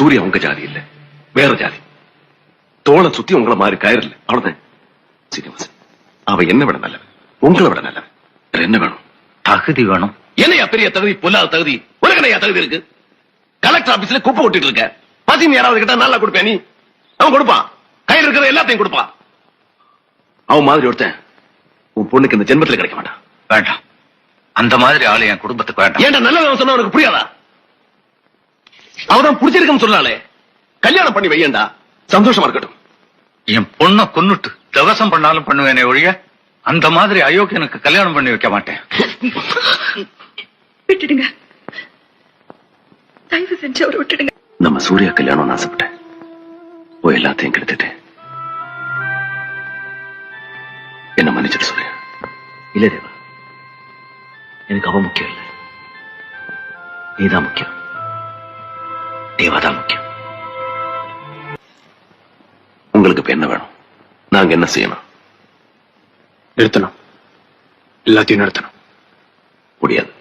சூர்யா உங்க ஜாதி இல்ல. வேற ஜாதி. தோளை சுத்தி உங்களை மாதிரி கயிறு இல்ல அவ்வளவுதான். சீனிவாசன் அவ என்ன விட நல்லவன் உங்களை விட நல்லவன் என்ன வேணும்? தகுதி வேணும். என்னையா பெரிய தகுதி? பொல்லாத தகுதி. உனக்கு என்னையா தகுதி இருக்கு? கலெக்டர் ஆபீஸ்ல குப்பை கொட்டிட்டு இருக்க. பசின்னு யாராவது கிட்ட நல்லா கொடுப்பேன் நீ. அவன் கொடுப்பான் கையில் இருக்கிற எல்லாத்தையும் கொடுப்பான் அவன் மாதிரி ஒருத்தன் உன் பொண்ணுக்கு இந்த ஜென்மத்துல கிடைக்க மாட்டான். வேண்டாம். அந்த மாதிரி ஆளு என் குடும்பத்துக்கு வேண்டாம். ஏன்டா நல்லவன் சொன்னா உனக்கு புரியாதா? அவதான் புடிச்சிருக்குன்னு சொன்னாலே கல்யாணம் பண்ணி வையேண்டா சந்தோஷமா இருக்கட்டும். என் பொண்ணை கொன்னுட்டு தவசம் பண்ணாலும் பண்ணுவேனே ஒழிய அந்த மாதிரி அயோக்கியனுக்கு கல்யாணம் பண்ணி வைக்க மாட்டேன். விட்டுடுங்க. தயவு செஞ்சு அவரை விட்டுடுங்க. நம்ம சூர்யா கல்யாணம் ஆசைப்பட்டேன். போய் எல்லாத்தையும் கெடுத்துட்டேன் என்ன மன்னிச்சிட்டு சூர்யா. இல்ல தேவா எனக்கு அவன் முக்கியம் இல்ல. நீதான் முக்கியம். தேவாதான் முக்கியம். உங்களுக்கு இப்ப என்ன வேணும்? நாங்க என்ன செய்யணும்? நிறுத்தணும். எல்லாத்தையும் நிறுத்தணும். முடியாது.